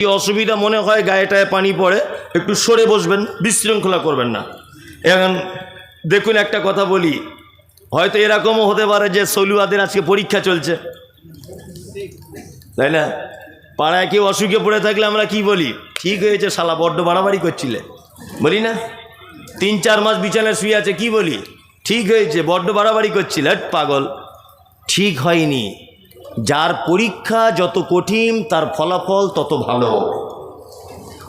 কি অসুবিধা মনে হয় গায়েটায় পানি পড়ে? একটু সরে বসবেন, বিশৃঙ্খলা করবেন না। এখন দেখুন একটা কথা বলি, হয়তো এরকমও হতে পারে যে সলুয়াদের আজকে পরীক্ষা চলছে। তাই না? পাড়ায় কেউ অসুখে পড়ে থাকলে আমরা কি বলি? ঠিক হয়েছে শালা, বড্ড বাড়াবাড়ি করছিলে। বলি না? তিন চার মাস বিছানায় শুয়ে আছে, কি বলি? ঠিক হয়েছে, বড্ড বাড়াবাড়ি করছিল পাগল। ঠিক হয়নি। যার পরীক্ষা যত কঠিন, তার ফলাফল তত ভালো।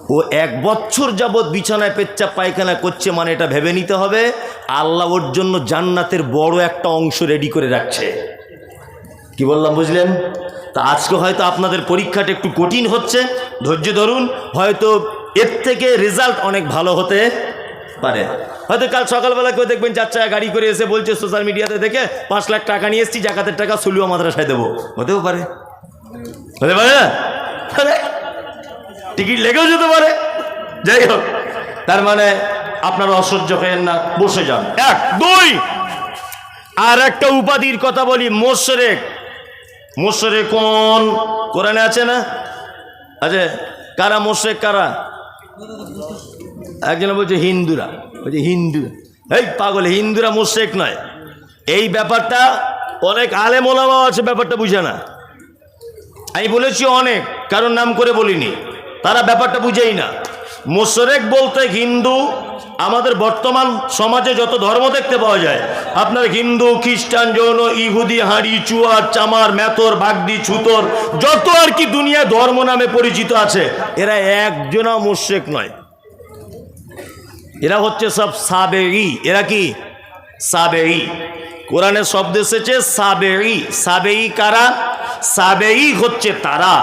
ও এক বছর যাবৎ বিছানায় পেচ্চাপ পায়খানা করছে মানে এটা ভেবে নিতে হবে, আল্লাহ ওর জন্য জান্নাতের বড় একটা অংশ রেডি করে রাখছে। কি বললাম, বুঝলেন? তা আজকে হয়তো আপনাদের পরীক্ষাটা একটু কঠিন হচ্ছে, ধৈর্য ধরুন, হয়তো এর থেকে রেজাল্ট অনেক ভালো হতে পারে। হয়তো কাল সকালবেলা কেউ দেখবেন চার চাকা গাড়ি করে এসে বলছে সোশ্যাল মিডিয়াতে দেখে পাঁচ লাখ টাকা নিয়ে এসেছি, জাকাতের টাকা সুলুয়া মাদ্রাসায় দেবো। হতেও পারে। হতে পারে? না টিকিট লেগেও যেতে পারে। যাই হোক, তার মানে আপনারা অসহ্য হয়েন না, বসে যান। এক, দুই, আর একটা উপাধির কথা বলি, মোশরেক। মোশরেক কোন? কোরআনে আছে না? আছে? কারা মোশরেক, কারা? একজন বলছে, হিন্দুরা। বলছে, হিন্দু। এই পাগল, হিন্দুরা মোশরেক নয়। এই ব্যাপারটা অনেক আলেম ওলামাও আছে, ব্যাপারটা বুঝে না। আমি বলেছি অনেক কারণ নাম করে বলিনি। তারা ব্যাপারটা বুঝেই না। মোশরেক বলতে হিন্দু, আমাদের বর্তমান সমাজে যত ধর্ম দেখতে পাওয়া যায়, আপনার হিন্দু, খ্রিস্টান, যৌন, ইহুদি, হাঁড়ি, চুয়ার, চামার মেথর বাগদি ছুতর, যত আর কি দুনিয়ায় ধর্ম নামে পরিচিত আছে, এরা একজনা মোশরেক নয়। এরা হচ্ছে সব সাবেই এরা কি? সাবেই কোরআনের শব্দ এসেছে সাবেই সাবেই কারা? সাবেই হচ্ছে তারা,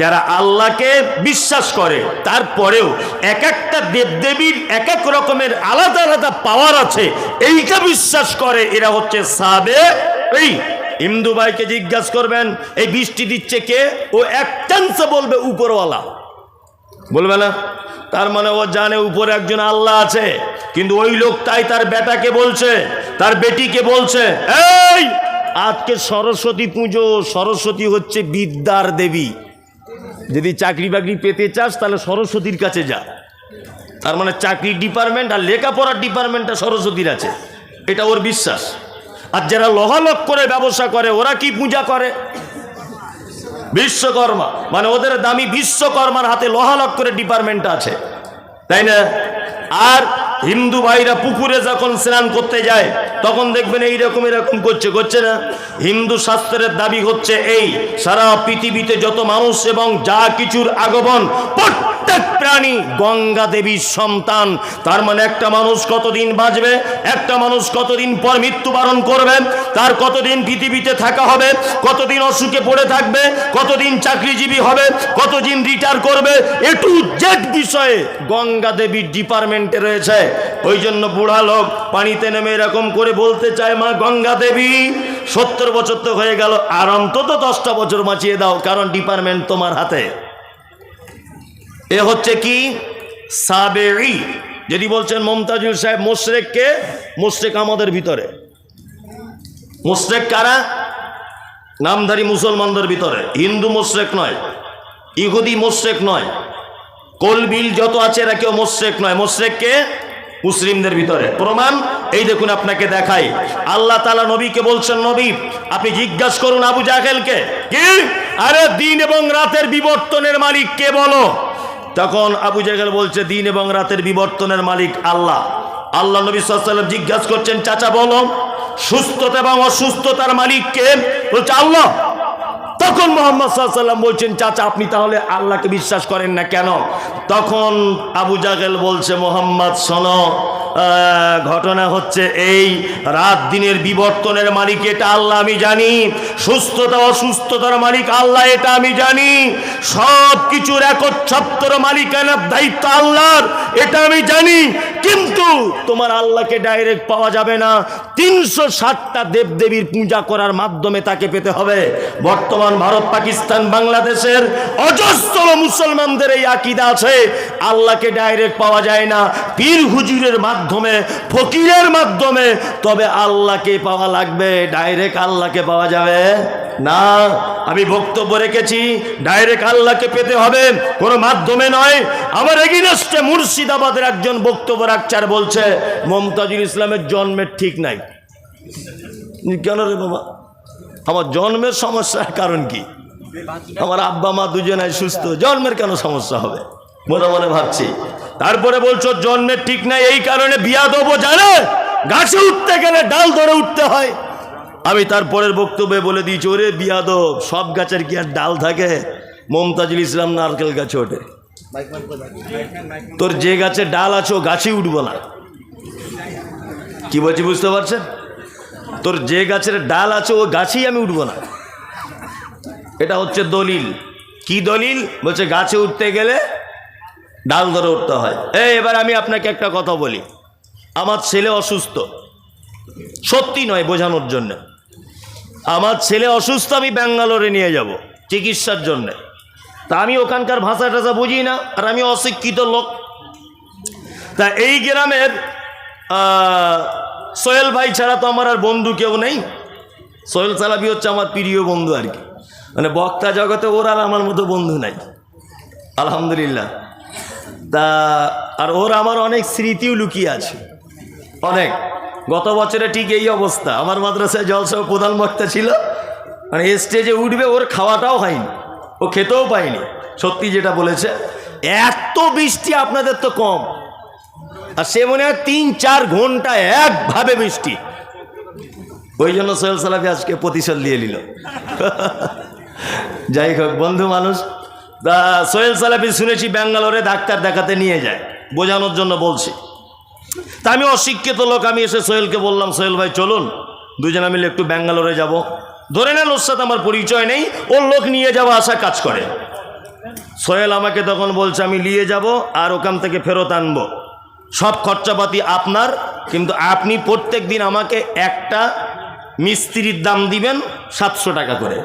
যারা আল্লাহকে বিশ্বাস করে। তারপরেও এক একটা দেবদেবীর এক এক রকমের আলাদা আলাদা পাওয়ার আছে। এইটা বিশ্বাস করে এরা হচ্ছে সাবে এই হিন্দু ভাইকে জিজ্ঞাসা করবেন, এই বৃষ্টি দিচ্ছে কে? ও এক চান্সে বলবে, উপরওয়ালা। বলবে না? তার মানে ও জানে উপরে একজন আল্লাহ আছে, কিন্তু ওই লোকটাই তার বেটাকে বলছে, তার বেটিকে বলছে, এই, আজকে সরস্বতী পুজো, সরস্বতী হচ্ছে বিদ্যার দেবী। যদি চাকরি বাকরি পেতে চাস, তাহলে সরস্বতীর কাছে যা। তার মানে চাকরির ডিপার্টমেন্ট আর লেখাপড়ার ডিপার্টমেন্টটা সরস্বতীর আছে। এটা ওর বিশ্বাস। আর যারা লহালক করে ব্যবসা করে, ওরা কি পূজা করে? বিশ্বকর্মা। মানে ওদের দামি বিশ্বকর্মার হাতে লোহালক করে ডিপার্টমেন্ট আছে। তাই না? আর হিন্দু ভাইরা পুকুরে যখন স্নান করতে যায়, তখন দেখবেন এইরকম এরকম করছে করছে না? হিন্দু শাস্ত্রের দাবি হচ্ছে এই, সারা পৃথিবীতে যত মানুষ এবং যা কিছুর আগমন, প্রত্যেক প্রাণী গঙ্গা দেবীর সন্তান। তার মানে একটা মানুষ কতদিন বাঁচবে, একটা মানুষ কতদিন পর মৃত্যুবরণ করবে, তার কতদিন পৃথিবীতে থাকা হবে, কতদিন অসুখে পড়ে থাকবে, কতদিন চাকরিজীবী হবে, কতদিন রিটায়ার করবে একটু জেড বিষয়ে গঙ্গা দেবীর ডিপার্টমেন্টে রয়েছে। ওই জন্য বুড়া লোক পানিতে নেমে এরকম করে বলতে চায়, মা গঙ্গা দেবী, সত্তর বছর তো হয়ে গেল, আর অন্তত দশটা বছর বাঁচিয়ে দাও, কারণ ডিপার্টমেন্ট তোমার হাতে। এ হচ্ছে কি? সাবেরি যদি বলছেন মমতাজুল সাহেব মোশরেককে মোশরেক আমাদের ভিতরে। মোশরেক কারা? নামধারী মুসলমানদের ভিতরে। হিন্দু মোশরেক নয়, ইহুদি মোশরেক নয়, কোলবিল যত আছে এরা কেউ মোশরেক নয়। মোশরেককে মুসলিমদের ভিতরে। প্রমাণ, এই দেখুন আপনাকে দেখাই। আল্লাহ তালা নবীকে বলছেন, নবী, আপনি জিজ্ঞাসা করুন আবু জাহেলকে, কি? আরে দিন এবং রাতের বিবর্তনের মালিক কে বলো? তখন আবু জাহেল বলছে, দিন এবং রাতের বিবর্তনের মালিক আল্লাহ। আল্লাহ নবী সাল্লাম জিজ্ঞাসা করছেন, চাচা বলো, সুস্থতা এবং অসুস্থতার মালিক কে? বলছে, আল্লাহ। তখন মোহাম্মদ সাল্লাম বলছেন, চাচা, আপনি তাহলে আল্লাহকে বিশ্বাস করেন না কেন? তখন আবু জাগেল বলছে, মোহাম্মদ সনক ঘটনা হচ্ছে এই রাত দিনের বিবর্তনের মালিক এটা আল্লাহ, আমি জানি। সুস্থতা, অসুস্থতার মালিক আল্লাহ, এটা আমি জানি। সব কিছুর একচ্ছত্তর মালিকানার দায়িত্ব আল্লাহর, এটা আমি জানি। কিন্তু তোমার আল্লাহকে ডাইরেক্ট পাওয়া যাবে না। তিনশো ষাটটা দেবদেবীর পূজা করার মাধ্যমে তাকে পেতে হবে। বর্তমান ভারত, পাকিস্তান, বাংলাদেশের অজস্র মুসলমানদের এই আকিদা আছে। আল্লাহকে ডাইরেক্ট পাওয়া যায় না। পীর হুজুরের মাধ্যমে ফকিরের মাধ্যমে, তবে আল্লাহকে পাওয়া লাগবে ডাইরেক্ট আল্লাহকে পাওয়া যাবে না। আমি বক্তব্য রেখেছি ডাইরেক্ট আল্লাহকে পেতে হবে, কোনো মাধ্যমে নয়। আমার এগিনেস্টে মুর্শিদাবাদের একজন বক্তব্য রাখছে আর বলছে, মমতাজুল ইসলামের জন্মের ঠিক নাই। কেন রে বাবা? আমার জন্মের সমস্যার কারণ কি? আমার আব্বা, মা দুজনাই সুস্থ, জন্মের কেন সমস্যা হবে? মনে মনে ভাবছি। তারপরে বলছো, জন্মের ঠিক নাই, এই কারণে বিয়া দেবো জানে। গাছে উঠতে গেলে ডাল ধরে উঠতে হয়। আমি তারপরের বক্তব্যে বলে দিয়েছি, ওরে বিয়াদব, সব গাছের কি আর ডাল থাকে? মমতাজুল ইসলাম নারকেল গাছে ওঠে। তোর যে গাছে ডাল আছে, ও গাছে উঠবো না। কি বলছি, বুঝতে পারছেন? তোর যে গাছের ডাল আছে, ও গাছেই আমি উঠবো না। এটা হচ্ছে দলিল। কি দলিল? বলছে, গাছে উঠতে গেলে ডাল ধরে উঠতে হয়। এই, এবার আমি আপনাকে একটা কথা বলি। আমার ছেলে অসুস্থ। সত্যি নয় বোঝানোর জন্য। আমার ছেলে অসুস্থ, আমি ব্যাঙ্গালোরে নিয়ে যাব চিকিৎসার জন্য। তা আমি ওখানকার ভাষা টাষা বুঝি না, আর আমি অশিক্ষিত লোক। তা এই গ্রামের সোহেল ভাই ছাড়া তো আমার আর বন্ধু কেউ নেই। সোহেল সালাবি হচ্ছে আমার প্রিয় বন্ধু আর কি। মানে বক্তা জগতে ওর আর আমার মতো বন্ধু নাই। আলহামদুলিল্লাহ। তা, আর ওর আমার অনেক স্মৃতিও লুকিয়ে আছে। অনেক। গত বছরে ঠিক এই অবস্থা। আমার মাদ্রাসায় জলসহ প্রধান বক্তা ছিল। মানে স্টেজে উঠবে, ওর খাওয়াটাও হয়নি। ও খেতেও পায়নি। সত্যি যেটা বলেছে, এত বৃষ্টি আপনাদের তো কম। আর সে মনে হয় তিন চার ঘণ্টা একভাবে বৃষ্টি। ওই জন্য সোহেল সালাফি আজকে প্রতিশোধ দিয়ে নিল। যাই হোক, বন্ধু মানুষ তা সোহেল সালাফি শুনেছি ব্যাঙ্গালোরে ডাক্তার দেখাতে নিয়ে যায়, বোঝানোর জন্য বলছি। তা আমি অশিক্ষিত লোক, আমি এসে সোহেলকে বললাম, সোহেল ভাই, চলুন, দুজনে মিলে একটু ব্যাঙ্গালোরে যাব। ধরে নেন, ওর সাথে আমার পরিচয় নেই, ওর লোক নিয়ে যাওয়া আসা কাজ করে। সোহেল আমাকে তখন বলছে, আমি নিয়ে যাব আর ওখান থেকে ফেরত আনব। সব খরচাপাতি আপনার, কিন্তু আপনি প্রত্যেক দিন আমাকে একটা মিস্ত্রির দাম দিবেন সাতশো টাকা করে।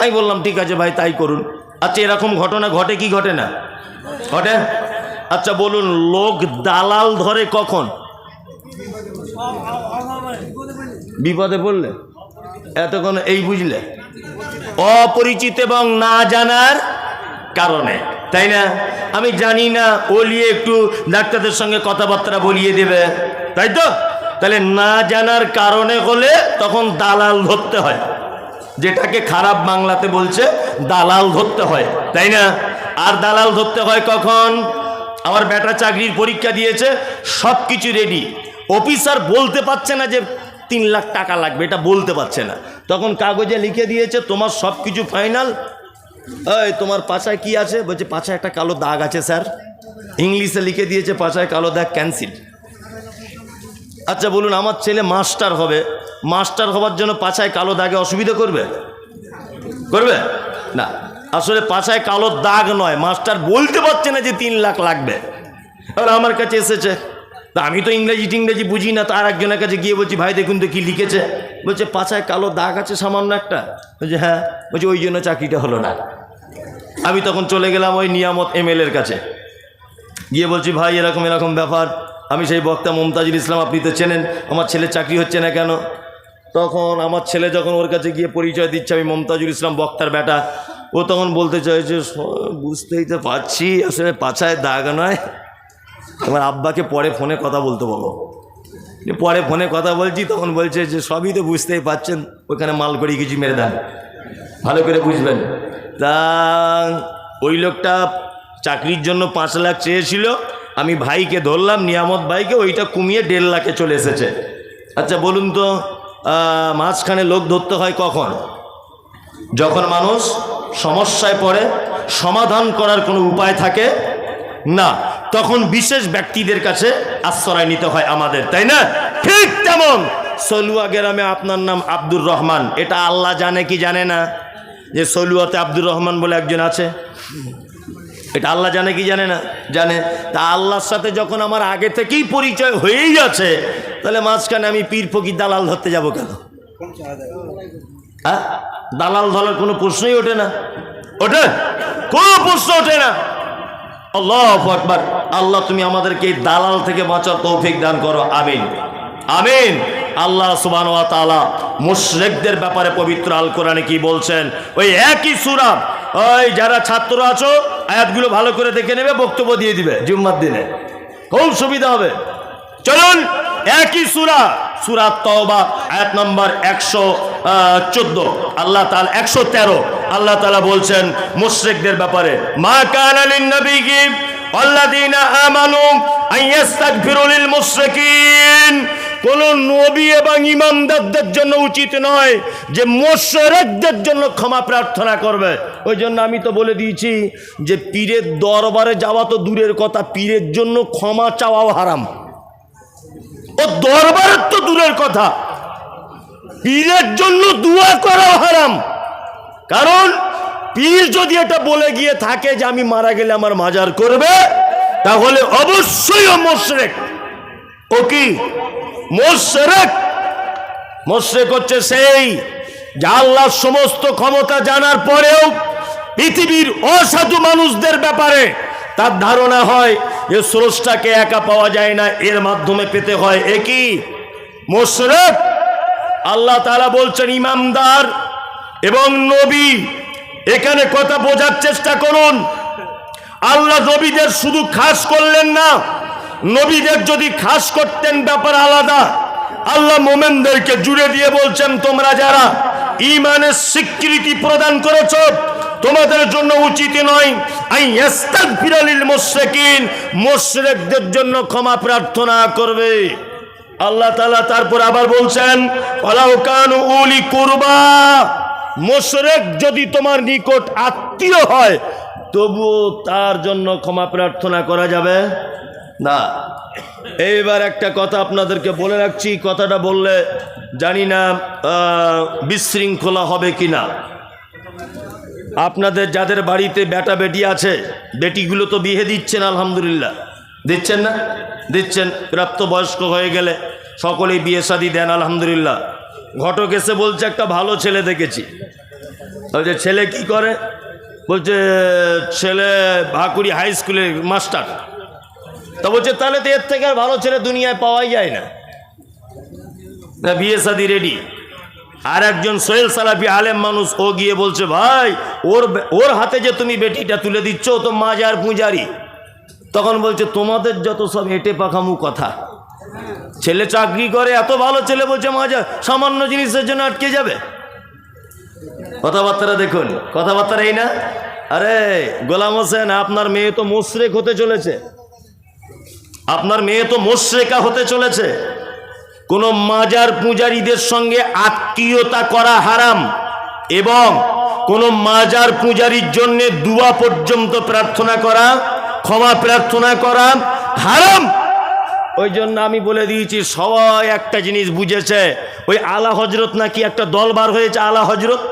আমি বললাম, ঠিক আছে ভাই, তাই করুন। আচ্ছা এরকম ঘটনা ঘটে কি ঘটে না? ঘটে? আচ্ছা বলুন, লোক দালাল ধরে কখন? বিপদে পড়লে? এতক্ষণ এই বুঝলে? অপরিচিত এবং না জানার কারণে, তাই না? আমি জানি না ওলিয়ে একটু ডাক্তারদের সঙ্গে কথাবার্তা বলিয়ে দেবে, তাই তো? তাহলে না জানার কারণে হলে তখন দালাল ধরতে হয়। যেটাকে খারাপ বাংলাতে বলছে দালাল ধরতে হয়, তাই না? আর দালাল ধরতে হয় কখন? আমার বেটা চাকরির পরীক্ষা দিয়েছে সব কিছু রেডি অফিসার বলতে পারছে না যে তিন লাখ টাকা লাগবে, এটা বলতে পারছে না। তখন কাগজে লিখে দিয়েছে, তোমার সব কিছু ফাইনাল এই, তোমার পাছায় কি আছে? বলছে পাছায় একটা কালো দাগ আছে, স্যার। ইংলিশে লিখে দিয়েছে পাছায় কালো দাগ ক্যান্সেল আচ্ছা বলুন, আমার ছেলে মাস্টার হবে। মাস্টার হওয়ার জন্য পাছায় কালো দাগে অসুবিধা করবে? করবে? না। আসলে পাছায় কালো দাগ নয়। মাস্টার বলতে পারছে না যে তিন লাখ লাগবে। আর আমার কাছে এসেছে। তা আমি তো ইংরেজি টিংরেজি বুঝি না, তার একজনের কাছে গিয়ে বলছি, ভাই, দেখুন তো কি লিখেছে। বলছে, পাছায় কালো দাগ আছে সামান্য একটা। বলছে হ্যাঁ। বলছে, ওই জন্য চাকরিটা হলো না। আমি তখন চলে গেলাম ওই নিয়ামত এমএলএর কাছে। গিয়ে বলছি, ভাই, এরকম এরকম ব্যাপার। আমি সেই বক্তা মমতাজুল ইসলাম, আপনি তো চেনেন। আমার ছেলে চাকরি হচ্ছে না কেন? তখন আমার ছেলে যখন ওর কাছে গিয়ে পরিচয় দিচ্ছে, আমি মমতাজুল ইসলাম বক্তার বেটা ও তখন বলতে চাইছে, "স- বুঝতেই তো পারছি, আসলে পাছায় দাগ নয়। তোমার আব্বাকে পরে ফোনে কথা বলতে বলো। পরে ফোনে কথা বলছি, তখন বলছে যে, সবই তো বুঝতেই পারছেন, ওখানে মাল করে কিছু মেরে দেন। ভালো করে বুঝবেন। তা, ওই লোকটা চাকরির জন্য পাঁচ লাখ চেয়েছিল, আমি ভাইকে ধরলাম, নিয়ামত ভাইকে, ওইটা কমিয়ে দেড় লাখে চলে এসেছে। আচ্ছা বলুন তো মাঝখানে লোক ধরতে হয় কখন? যখন মানুষ সমস্যায় পড়ে, সমাধান করার কোনো উপায় থাকে, না, তখন বিশেষ ব্যক্তিদের কাছে আশ্রয় নিতে হয় আমাদের, তাই না? ঠিক তেমন। সলুয়া গ্রামে আপনার নাম আব্দুর রহমান, এটা আল্লাহ জানে কি জানে না? যে সলুয়াতে আব্দুর রহমান বলে একজন আছে। এটা আল্লাহ জানে কি জানে না? জানে। তা আল্লাহর সাথে যখন আমার আগে থেকেই পরিচয় হয়েই আছে তাহলে মাঝখানে আমি পীর ফকির দালাল ধরতে যাব কেন? হ্যাঁ? দালাল ধরার কোনো প্রশ্নই ওঠে না। ওঠে? কোনো প্রশ্ন ওঠে না। আল্লাহ আকবার। আল্লাহ, তুমি আমাদেরকে দালাল থেকে বাঁচার তৌফিক দান করো। আমিন। আমিন। আল্লাহ সুবান মুশরেকদের ব্যাপারে পবিত্র আল কোরআনে কি বলছেন? ওই একই সুরা। ওই যারা ছাত্র আছো, আয়াতগুলো ভালো করে দেখে নেবে, বক্তব্য দিয়ে দিবে, জুম্মার দিনে। খুব সুবিধা হবে। চলুন, একই সুরা সুরা তওবা, আয়াত নম্বর একশো চোদ্দ। আল্লাহ তাআলা একশো তেরো। আল্লাহ তালা বলছেন, মুশরিকদের ব্যাপারে, মা কানা লিন নবীকি আল্লাযীনা আমানু আইয়াস্তাগফিরু লিল মুশরিকিন। কোন নবী এবং ইমামদারদের জন্য উচিত নয় যে মোশরেকদের জন্য ক্ষমা প্রার্থনা করবে। ওই জন্য আমি তো বলে দিয়েছি যে পীরের দরবারে যাওয়া তো দূরের কথা, পীরের জন্য ক্ষমা চাওয়াও হারাম। ও দরবারের তো দূরের কথা। পীরের জন্য দুয়া করাও হারাম। কারণ পীর যদি এটা বলে গিয়ে থাকে যে আমি মারা গেলে আমার মাজার করবে, তাহলে অবশ্যই ও মোশরেক। ও কি? মোশরেক? মোশরেক হচ্ছে সেই যা আল্লাহর সমস্ত ক্ষমতা জানার পরেও পৃথিবীর অসাধু মানুষদের ব্যাপারে তার ধারণা হয় যে স্রষ্টাকে একা পাওয়া যায় না, এর মাধ্যমে পেতে হয়। একই মোশরফ আল্লাহ তাআলা বলছেন, ইমামদার এবং নবী, এখানে কথা বোঝার চেষ্টা করুন। আল্লাহ নবীদের শুধু খাস করলেন না, নবীদের যদি খাস করতেন, ব্যাপার আলাদা। আল্লাহ মোমেনদেরকে জুড়ে দিয়ে বলছেন, তোমরা যারা ইমানের স্বীকৃতি প্রদান করেছ তোমাদের জন্য উচিত নয় মুশরিকদের জন্য ক্ষমা প্রার্থনা করবে। আল্লাহ তাআলা তারপর আবার বলছেন উলি কুরবা মুশরিক যদি তোমার নিকট আত্মীয় হয়, তবুও তার জন্য ক্ষমা প্রার্থনা করা যাবে না। এইবার একটা কথা আপনাদেরকে বলে রাখছি, কথাটা বললে জানি না বিশৃঙ্খলা হবে কি না আপনাদের যাদের বাড়িতে বেটা বেটি আছে, বেটিগুলো তো বিয়ে দিচ্ছেন, আলহামদুলিল্লাহ। দিচ্ছেন না? দিচ্ছেন। প্রাপ্তবয়স্ক হয়ে গেলে সকলেই বিয়ে শাদি দেন, আলহামদুলিল্লাহ। ঘটক এসে বলছে, একটা ভালো ছেলে দেখেছি। বলছে, ছেলে কি করে? বলছে, ছেলে ভাকুড়ি হাই স্কুলের মাস্টার। তা বলছে, তাহলে তো এর থেকে আর ভালো ছেলে দুনিয়ায় পাওয়াই যায় না। বিয়ে শাদি রেডি। আর একজন সোহেল সালাফি আলেম মানুষ, ও গিয়ে বলছে, ভাই, ওর ওর হাতে যে তুমি বেটিটা তুলে দিচ্ছ তো মাজার পূজারি। তখন বলছে, তোমাদের যত সব এঁটে পাখামু কথা। ছেলে চাকরি করে, এত ভালো ছেলে বলছে, মাজার, সামান্য জিনিসের জন্য আটকে যাবে। কথাবার্তারা দেখুন কথাবার্তা এই না? আরে, গোলাম হোসেন, আপনার মেয়ে তো মোশরেক হতে চলেছে। আপনার মেয়ে তো মোশরেকা হতে চলেছে। কোনো মাজার পূজারীদের সঙ্গে আত্মীয়তা করা হারাম এবং কোনো মাজার পূজারীর জন্য দুয়া পর্যন্ত প্রার্থনা করা, ক্ষমা প্রার্থনা করা হারাম। ওই জন্য আমি বলে দিয়েছি, সবাই একটা জিনিস বুঝেছে, ওই আলা হজরত নাকি একটা দল বার হয়েছে, আলা হজরত।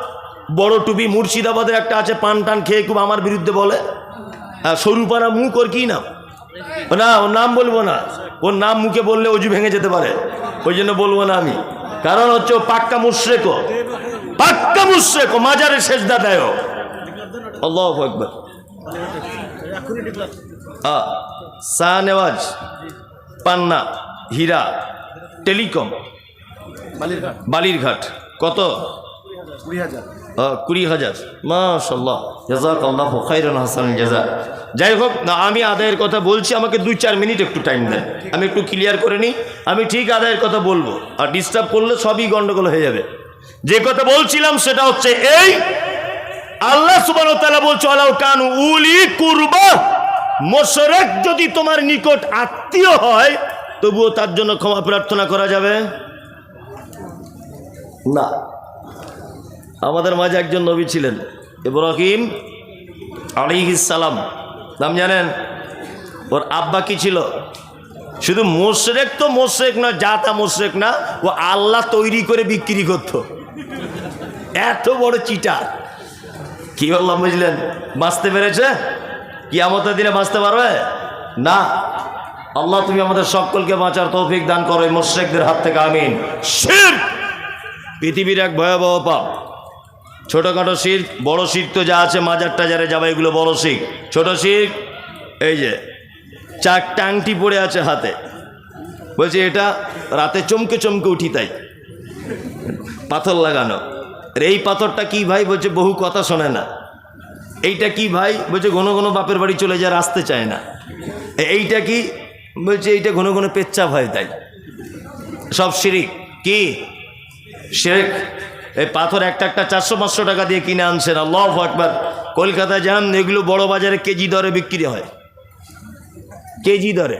বড় টুপি মুর্শিদাবাদের একটা আছে, পান টান খেয়ে খুব আমার বিরুদ্ধে বলে। হ্যাঁ সরুপাড়া মুখ ওর কি নাম? না, ওর নাম বলব না। ওর নাম মুখে বললে অজু ভেঙে যেতে পারে। ওই জন্য বলব না আমি। কারণ হচ্ছে পাক্কা মুশ্রেক পাক্কা মুশ্রেক মাজারে শেষদা দেয় ও। আল্লাহু আকবার। আ, শাহনেওয়াজ পান্না হীরা টেলিকম বালিরঘাট। কত? আহ, কুড়ি হাজার। মাশাল্লাহ জাজাক আল্লাহ খাইরুল হাসান জাজা যাই হোক, না, আমি আদায়ের কথা বলছি, আমাকে দুই চার মিনিট একটু টাইম দেন। আমি একটু ক্লিয়ার করে নিই, আমি ঠিক আদায়ের কথা বলব। আর ডিস্টার্ব করলে সবই গন্ডগোল হয়ে যাবে। যে কথা বলছিলাম, সেটা হচ্ছে এই, আল্লাহ সুবান বলছে উলি যদি তোমার নিকট আত্মীয় হয়, তবুও তার জন্য ক্ষমা প্রার্থনা করা যাবে? না। আমাদের মাঝে একজন নবী ছিলেন, ইব্রাহিম সালাম। নাম জানেন? ওর আব্বা কি ছিল? শুধু মোশরেক তো মোশরেক না জাতা মোশরেক না, ও আল্লাহ তৈরি করে বিক্রি করতো। এত বড় চিটা কি বললাম বুঝলেন? বাঁচতে পেরেছে? কি আমাদের দিনে বাঁচতে পারবে? না। আল্লাহ তুমি আমাদের সকলকে বাঁচার তৌফিক দান করো মোশরেকদের হাত থেকে, আমিন। পৃথিবীর এক ভয়াবহ পাপ। ছোটোখাটো শির বড় শির তো যা আছে, মাজার টাজারে যাবে, এগুলো বড় শিখ ছোট শির এই যে চারটা আংটি পড়ে আছে হাতে। বলছে, এটা রাতে চমকে চমকে উঠি তাই। পাথর লাগানো। এই পাথরটা কি ভাই? বলছে, বহু কথা শোনে না। এইটা কি ভাই? বলছে, ঘন ঘন বাপের বাড়ি চলে যায় আসতে চায় না। এইটা কি? বলছে, এইটা ঘন ঘন পেচ্ছাপ হয় তাই। সব শিরিক? কি? শেখ এই পাথর একটা একটা চারশো, পাঁচশো টাকা দিয়ে কিনে আনছেন, আল্লাহ একবার কলকাতায় যান এগুলো বড় বাজারে কেজি দরে বিক্রি হয়। কেজি দরে।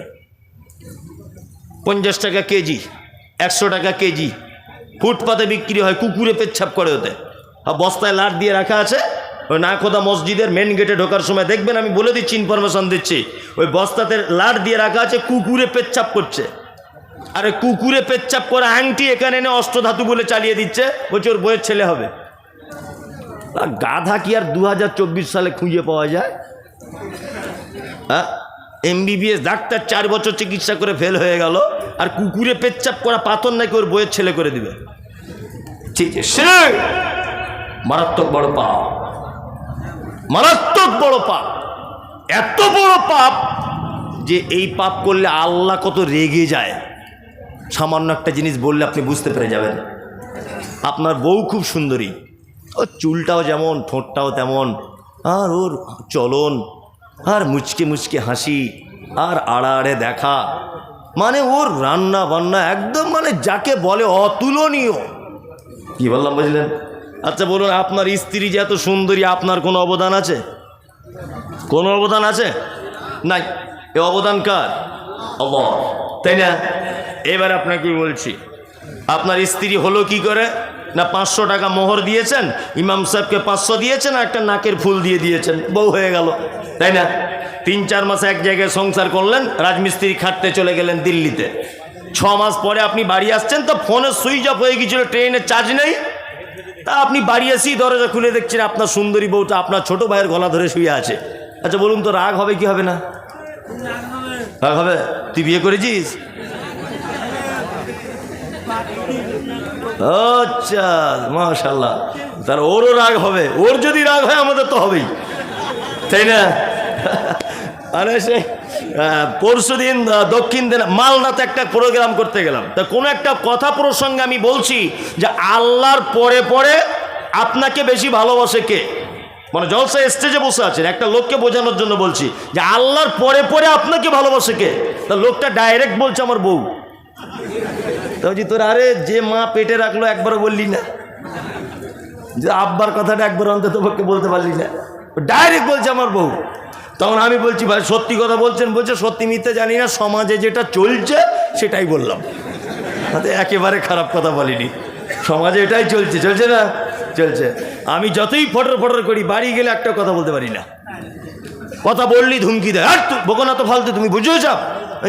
পঞ্চাশ টাকা কেজি, একশো টাকা কেজি। ফুটপাতে বিক্রি হয়, কুকুরে পেচ্ছাপ করে ওতে। আর বস্তায় লাট দিয়ে রাখা আছে, ওই নাকোদা মসজিদের মেন গেটে ঢোকার সময় দেখবেন, আমি বলে দিচ্ছি ইনফরমেশন দিচ্ছি। ওই বস্তাতে লাট দিয়ে রাখা আছে, কুকুরে পেচ্ছাপ করছে। আরে কুকুরে পেচ্ছাপ করে আংটি এখানে এনে অষ্টধাতু বলে চালিয়ে দিচ্ছে। বলছে ওর বইয়ের ছেলে হবে। গাধা কি আর দু হাজার চব্বিশ সালে খুঁজে পাওয়া যায়? হ্যাঁ? এমবিবিএস ডাক্তার চার বছর চিকিৎসা করে ফেল হয়ে গেল। আর কুকুরে পেচ্ছাপ করা পাথর নাকি ওর বইয়ের ছেলে করে দিবে। ঠিক আছে সে মারাত্মক বড় পাপ। মারাত্মক বড় পাপ। এত বড় পাপ যে এই পাপ করলে আল্লাহ কত রেগে যায়। সামান্য একটা জিনিস বললে আপনি বুঝতে পেরে যাবেন। আপনার বউ খুব সুন্দরী। ওর চুলটাও যেমন, ঠোঁটটাও তেমন। আর ওর চলন, আর মুচকে মুচকে হাসি, আর আড়াআড়ে দেখা। মানে ওর রান্না বান্না একদম মানে যাকে বলে অতুলনীয়। কি বললাম বুঝলেন? আচ্ছা বলুন, আপনার স্ত্রী যে এত সুন্দরী, আপনার কোনো অবদান আছে? কোনো অবদান আছে? নাই। এ অবদান কার? আল্লাহ তাই না? এবার আপনাকে বলছি, আপনার স্ত্রী হলো কি করে? না পাঁচশো টাকা মোহর দিয়েছেন? ইমাম সাহেবকে পাঁচশো দিয়েছেন আর একটা নাকের ফুল দিয়ে দিয়েছেন? বউ হয়ে গেল, তাই না? তিন চার মাস এক জায়গায় সংসার করলেন, রাজমিস্ত্রি খাটতে চলে গেলেন দিল্লিতে। ছ মাস পরে আপনি বাড়ি আসছেন, তো ফোনের সুইচ অফ হয়ে গিয়েছিল ট্রেনের চার্জ নেই। তা আপনি বাড়ি এসেই দরজা খুলে দেখছেন, আপনার সুন্দরী বউটা আপনার ছোট ভাইয়ের গলা ধরে শুয়ে আছে। আচ্ছা বলুন তো রাগ হবে কি হবে না? রাগ হবে? তুই বিয়ে করেছিস? আচ্ছা মাশাল্লাহ তার ওরও রাগ হবে। ওর যদি রাগ হয়, আমাদের তো হবেই। তাই না? আরে সে পরশু দিন দক্ষিণ মালদাতে একটা প্রোগ্রাম করতে গেলাম। তা কোনো একটা কথা প্রসঙ্গে আমি বলছি যে আল্লাহর পরে পরে আপনাকে বেশি ভালোবাসে কে? মানে জলসা স্টেজে বসে আছেন। একটা লোককে বোঝানোর জন্য বলছি যে আল্লাহর পরে পরে আপনাকে ভালোবাসে কে? তা লোকটা ডাইরেক্ট বলছে আমার বউ। বলছি, তোর আরে যে মা পেটে রাখল একবারও বললি না। যে আব্বার কথাটা একবার অন্তত পক্ষে বলতে পারলি না। ডাইরেক্ট বলছে আমার বউ। তখন আমি বলছি, ভাই, সত্যি কথা বলছেন বলছে, সত্যি মিথ্যে জানি না, সমাজে যেটা চলছে সেটাই বললাম। তাতে একেবারে খারাপ কথা বলিনি। সমাজে এটাই চলছে চলছে না? চলছে। আমি যতই ফটর ফটর করি, বাড়ি গেলে একটা কথা বলতে পারি না। কথা বললি ধুমকি দেয়, আর বকো না তো ফালতু, তুমি বুঝেও চাপ?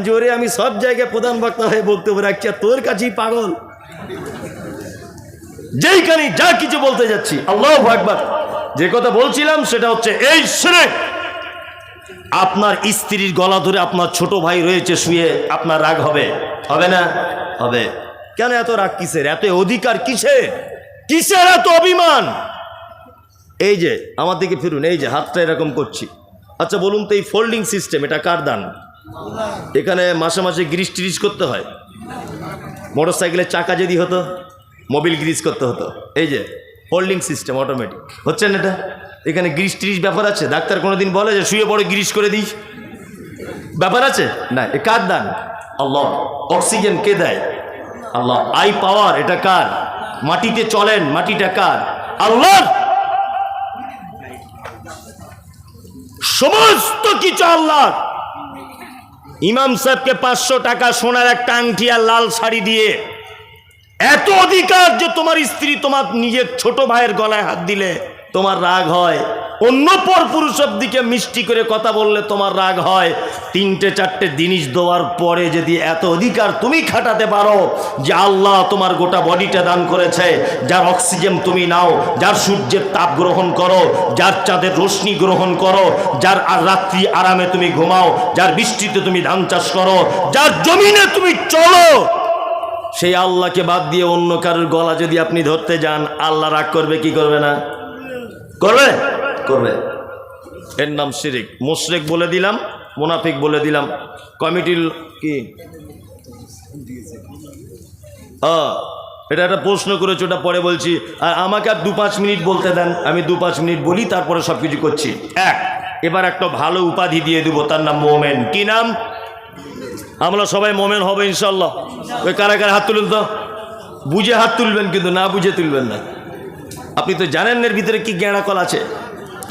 জোরে আমি সব জায়গায় প্রধান বক্তা হয়ে বক্তব্য রাখছি, আর তোর কাছেই পাগল। যেইখানে যা কিছু বলতে যাচ্ছি, আল্লাহ একবার যে কথা বলছিলাম সেটা হচ্ছে, এই শুনে, আপনার স্ত্রীর গলা ধরে আপনার ছোট ভাই রয়েছে, শুয়ে আপনার রাগ হবে। হবে না? হবে। কেন এত রাগ কিসের? এত অধিকার কিসের কিসের এত অভিমান? এই যে, আমার দিকে ফিরুন, এই যে, হাতটা এরকম করছি। আচ্ছা বলুন তো এই ফোল্ডিং সিস্টেম এটা কার দান? এখানে মাসে মাসে গ্রিস ট্রিস করতে হয়। মোটর সাইকেলের চাকা যদি হতো, মোবিল গ্রিস করতে হতো। এই যে, হোল্ডিং সিস্টেম অটোমেটিক হচ্ছে না এটা? এখানে গ্রিস ট্রিস ব্যাপার আছে? ডাক্তার কোনো দিন বলে যে, শুয়ে পড়ে, গ্রিস করে দিই ব্যাপার আছে? না, এ কার দান? আল্লাহ। অক্সিজেন কে দেয়? আল্লাহ। আই পাওয়ার, এটা কার? মাটিতে চলেন, মাটিটা কার? আল্লাহ সমস্ত কিছু আল্লাহ ইমাম সাহেবকে পাঁচশো টাকা সোনার একটা আংটি আর লাল শাড়ি দিয়ে এত অধিকার যে তোমার স্ত্রী তোমার নিজের ছোট ভাইয়ের গলায় হাত দিলে তোমার রাগ হয়। অন্য পর পুরুষের দিকে মিষ্টি করে কথা বললে তোমার রাগ হয়। তিনটে, চারটে জিনিস দেওয়ার পরে যদি এত অধিকার তুমি খাটাতে পারো যে আল্লাহ তোমার গোটা বডিটা দান করেছে, যার অক্সিজেন তুমি নাও, যার সূর্যের তাপ গ্রহণ করো, যার চাঁদের রশ্মি গ্রহণ করো, যার রাত্রি আরামে তুমি ঘুমাও, যার বৃষ্টিতে তুমি ধান চাষ করো, যার জমিনে তুমি চলো, সেই আল্লাহকে বাদ দিয়ে অন্য কারোর গলা যদি আপনি ধরতে যান, আল্লাহ রাগ করবে, কি করবে না? করবে? করবে। এর নাম শিরিক। মুশরেক বলে দিলাম, মুনাফিক বলে দিলাম। কমিটির কি? এটা একটা প্রশ্ন করেছে, ওটা পরে বলছি। আর আমাকে আর দু পাঁচ মিনিট বলতে দেন, আমি দু পাঁচ মিনিট বলি, তারপরে সব কিছু করছি। এক, এবার একটা ভালো উপাধি দিয়ে দেবো, তার নাম মোমেন। কি নাম? আমরা সবাই মোমেন হবে ইনশাল্লাহ ওই কারা কারা হাত তুলুন তো। বুঝে হাত তুলবেন কিন্তু না বুঝে তুলবেন না। আপনি তো জানেন এর ভিতরে কি গেঁড়াকল আছে।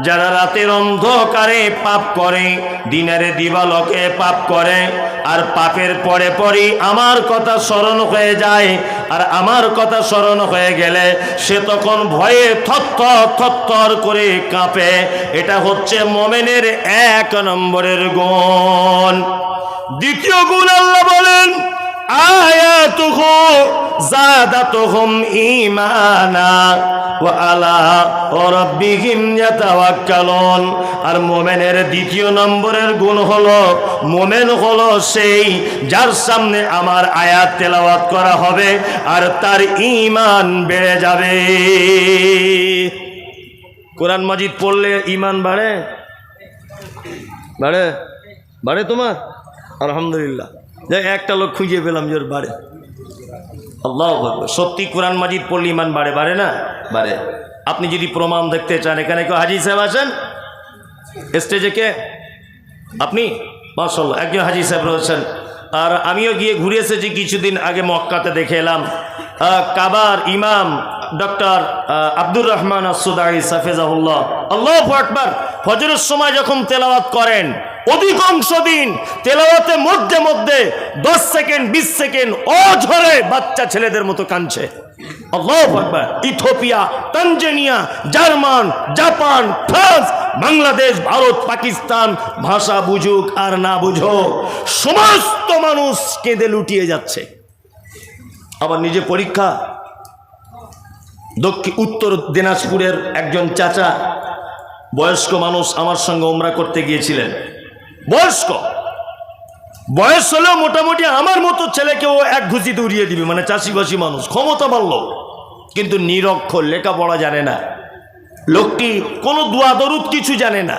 যারা রাতের অন্ধকারে পাপ করে, দিনের দিবালকে পাপ করে, আর পাপের পরে পরই আমার কথা স্মরণ হয়ে যায়, আর আমার কথা স্মরণ হয়ে গেলে সে তখন ভয়ে থরথর থরথর করে কাঁপে। এটা হচ্ছে মোমেনের এক নম্বরের গুণ। দ্বিতীয় গুণ আল্লাহ বলেন জাদাতুহুম ঈমানা ওয়া আলা রাব্বিহিম ইয়াতাওয়াক্কালুন। আর মোমেনের দ্বিতীয় নম্বরের গুণ হলো, মোমেন হলো সেই যার সামনে আমার আয়াত তেলাওয়াত করা হবে আর তার ঈমান বেড়ে যাবে। কোরআন মাজিদ পড়লে ঈমান বাড়ে? বাড়ে? বাড়ে তোমার? আলহামদুলিল্লাহ। একটা লোক খুঁজে পেলাম যে ওর বাড়ে। আল্লাহ সত্যি কোরআন মাজিদ পড়লে ইমান বাড়ে বাড়ে না? বাড়ে। আপনি যদি প্রমাণ দেখতে চান, এখানে কেউ হাজি সাহেব আছেন? স্টেজে কে? আপনি? মাসাল্লাহ একজন হাজি সাহেব রয়েছেন। আর আমিও গিয়ে ঘুরে এসেছি, কিছুদিন আগে মক্কাতে দেখে এলাম। কাবার ইমাম ডক্টর আব্দুর রহমান আসুদাই সাফেজাহুল্লাহ। আল্লাহ আকবার, ফজরের সময় যখন তেলাওয়াত করেন অধিকাংশ দিন তেলাওয়াতের মধ্যে মধ্যে দশ সেকেন্ড, বিশ সেকেন্ড অঝরে বাচ্চা ছেলেদের মতো কাঁদছে। Ethiopia Tanzania, German, Japan, France, Bangladesh, Bharat, Pakistan, ভাষা বুঝুক আর না বুঝুক, সমস্ত মানুষ কেঁদে লুটিয়ে যাচ্ছে। আবার নিজে পরীক্ষা দক্ষিণ উত্তর দিনাজপুরের একজন চাচা, বয়স্ক মানুষ আমার সঙ্গে ওমরা করতে গিয়েছিলেন। বয়স্ক। বয়স হলেও মোটামুটি আমার মতো ছেলেকেও এক ঘুষিতে উড়িয়ে দিবে মানে চাষিবাসী মানুষ, ক্ষমতা বাড়ল। কিন্তু নিরক্ষর, লেখাপড়া জানে না। লোকটি কোনো দোয়া দরুদ কিছু জানে না।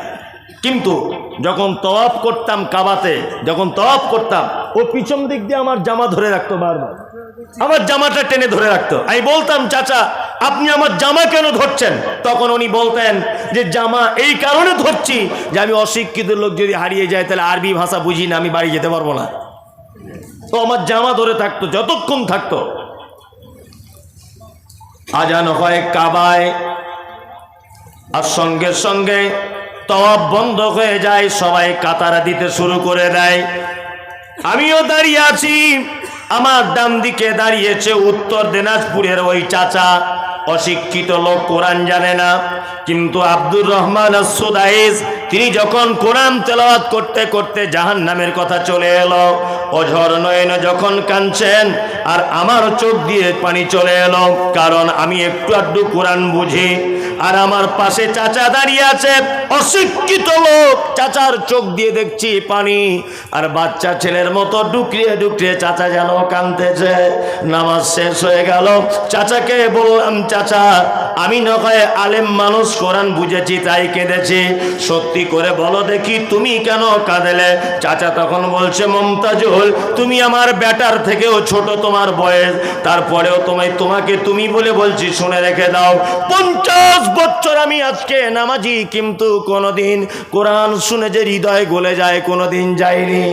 কিন্তু যখন তওয়াফ করতাম কাবাতে, যখন তওয়াফ করতাম ও পিছন দিক দিয়ে আমার জামা ধরে রাখতো বারবার। আমার জামাটা টেনে ধরে রাখতো। আমি বলতাম, চাচা, আপনি আমার জামা কেন ধরছেন? তখন উনি বলতেন যে, জামা এই কারণে ধরছি যে, আমি অশিক্ষিত লোক যদি হারিয়ে যায়, তাহলে আরবি ভাষা বুঝি না, আমি বাড়ি যেতে পারব না। তো আমার জামা ধরে থাকতো, যতক্ষণ থাকতো। আজান হয় কাবায়, আর সঙ্গে সঙ্গে তওয়াব বন্ধ হয়ে যায়, সবাই কাতারা দিতে শুরু করে দেয়। আমিও দাঁড়িয়ে আছি। আমার ডান দিকে দাঁড়িয়েছে উত্তর দিনাজপুরের ওই চাচা। অশিক্ষিত লোক কোরআন জানে না। কিন্তু আব্দুর রহমান সুদাইস তিনি যখন কোরআন তেলাওয়াত করতে করতে জাহান নামের কথা চলে এলো, অঝর নয়ন যখন কাঁদছেন আর আমার চোখ দিয়ে পানি চলে এলো, কারণ আমি একটু আড্ডু কোরআন বুঝি। আর আমার পাশে চাচা দাঁড়িয়ে আছে, অশিক্ষিত লোক। চাচার চোখ দিয়ে দেখছি পানি। আর বাচ্চা ছেলের মতো ডুকরিয়ে ডুকরিয়ে চাচা যেন কানতেছে নামাজ শেষ হয়ে গেল। চাচাকে বললাম, চাচা, আমি না আলেম মানুষ, কোরআন বুঝেছি, তাই কেঁদেছি। সত্যি করে বলো দেখি তুমি কেন কাঁদেলে? চাচা তখন বলছে, মমতাজুল, তুমি আমার ব্যাটার থেকেও ছোট তোমার বয়স। তারপরেও তোমায় তোমাকে তুমি বলে বলছি, শুনে রেখে দাও। পঞ্চাশ বছর আমি আজকে নামাজি, কিন্তু কোনোদিন কোরআন শুনে যে হৃদয় গলে যায়, কোনোদিন যায়নি।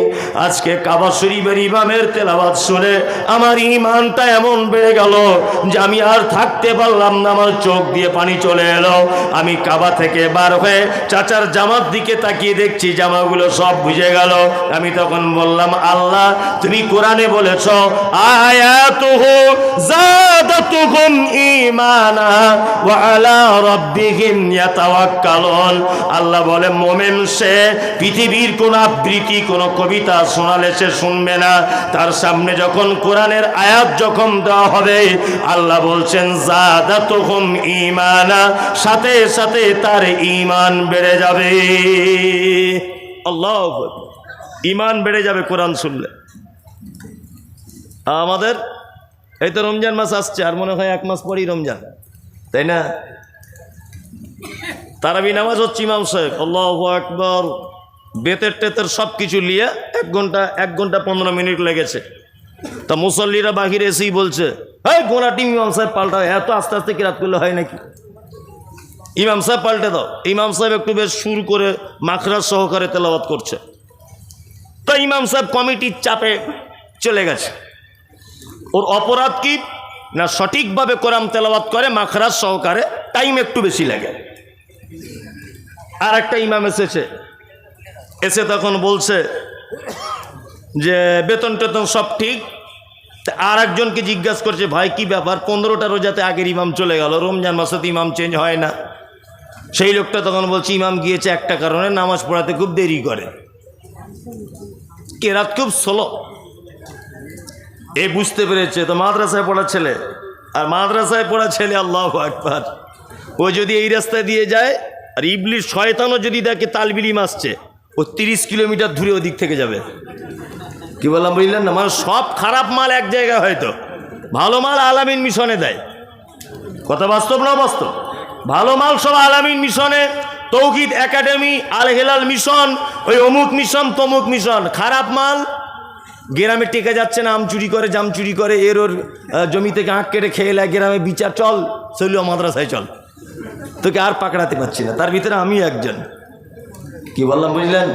আজকে কাবা শরীফের ইমামের তেলাবাদ শুনে আমার ইমানটা এমন বেড়ে গেল যে আমি আর থাকতে পারলাম না, আমার চোখ দিয়ে পানি চলে এলো। আমি কাবা থেকে বার হয়ে চাচার জামার দিকে তাকিয়ে দেখছি, জামাগুলো সব বুঝে গেল। আমি তখন বললাম, আল্লাহ, তুমি কোরআনে বলেছ আল্লাহ বলে, মোমেন সে পৃথিবীর কোন আবৃত্তি, কোন কবিতা শোনালে সে শুনবে না। তার সামনে যখন কোরআনের আয়াত যখন দেওয়া হবে, আল্লাহ বলছেন জাদা জাদাতুহুম ইমানা সাথে সাথে তার ইমান বেড়ে যাবে। আল্লাহ ঈমান বেড়ে যাবে কোরআন শুনলে। আমাদের, এই তো রমজান মাস আসছে, আর মনে হয় এক মাস পরেই রমজান। তাই না? তারাবি নামাজ হচ্ছে ইমাম সাহেব, আল্লাহ আকবর। বেতের টেতের সব কিছু নিয়ে এক ঘণ্টা এক ঘণ্টা পনেরো মিনিট লেগেছে। তা মুসল্লিরা বাহিরে এসেই বলছে হ্যাঁ গোনা টিম ইমাম সাহেব পাল্টা এত আস্তে আস্তে কিরাত করলে হয় নাকি? ইমাম সাহেব পাল্টে দাও। ইমাম সাহেব একটু বেশ সুর করে মাখরাজ সহকারে তেলাওয়াত করছে। তো ইমাম সাহেব কমিটির চাপে চলে গেছে। ওর অপরাধ কি? না সঠিকভাবে কোরআন তেলাওয়াত করে, মাখরাজ সহকারে? টাইম একটু বেশি লাগে। আর একটা ইমাম এসেছে। এসে তখন বলছে যে, বেতন টেতন সব ঠিক। আর একজনকে জিজ্ঞাসা করছে, ভাই, কি ব্যাপার? পনেরোটা রোজাতে আগের ইমাম চলে গেল। রমজান মাসে ইমাম চেঞ্জ হয় না। সেই লোকটা তখন বলছে, ইমাম গিয়েছে একটা কারণে নামাজ পড়াতে খুব দেরি করে। কেরাত খুব স্লো এ বুঝতে পেরেছে, তো মাদ্রাসায় পড়া ছেলে। আর মাদ্রাসায় পড়া ছেলে আল্লাহ আকবার। ও যদি এই রাস্তায় দিয়ে যায়, আর ইবলির শয়তানও যদি দেখে তালবিলিম আসছে, ও তিরিশ কিলোমিটার দূরে ওদিক থেকে যাবে। কি বললাম, বুঝলেন না? মানে সব খারাপ মাল এক জায়গায় হয়তো। ভালো মাল আলামিন মিশনে দেয়। কথা বাস্তব না বাস্তব ভালো মাল সব আলামিন মিশনে তৌকিদ একাডেমি আল হেলাল মিশন, ওই অমুক মিশন, তমুক মিশন। খারাপ মাল, গ্রামে টেকে যাচ্ছে না, আম চুরি করে, জাম চুরি করে, এর ওর জমি থেকে আঁক কেটে খেয়ে নেয় গ্রামে বিচার, চল, চলিও মাদ্রাসায়, চল। তোকে আর পাকড়াতে পারছি না, তার ভিতরে আমি একজন। কি বললাম, বুঝলেন?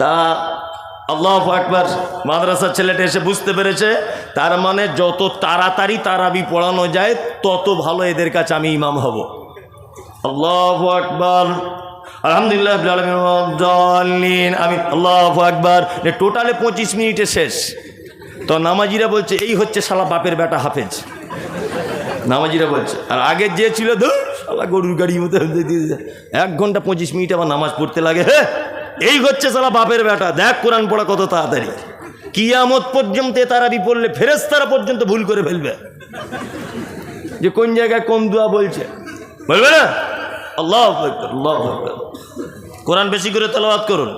তা, আল্লাহ একবার মাদ্রাসার ছেলেটা এসে বুঝতে পেরেছে, তার মানে যত তাড়াতাড়ি তারাবি পড়ানো যায়, তত ভালো এদের কাছে আমি ইমাম হব। আল্লাহ আকবার। আলহামদুলিল্লাহ আলামিন। আমি আল্লাহ আকবার। টোটালে পঁচিশ মিনিটে শেষ। তো নামাজিরা বলছে, এই হচ্ছে শালা বাপের বেটা হাফেজ। নামাজিরা বলছে, আর আগের যে ছিল, ধুর, শালা গরুর গাড়ির মতো এক ঘণ্টা পঁচিশ মিনিট আবার নামাজ পড়তে লাগে হ্যাঁ এই হচ্ছে শালা বাপের বেটা। দেখ কোরআন পড়া কত তাড়াতাড়ি। কিয়ামত পর্যন্ত তারাবি পড়লে ফেরেস্তারা পর্যন্ত ভুল করে ফেলবে। যে কোন জায়গায় কোন দোয়া বলছে? বলবে না আল্লাহ আল্লাহ। কোরআন বেশি করে তেলাওয়াত করুন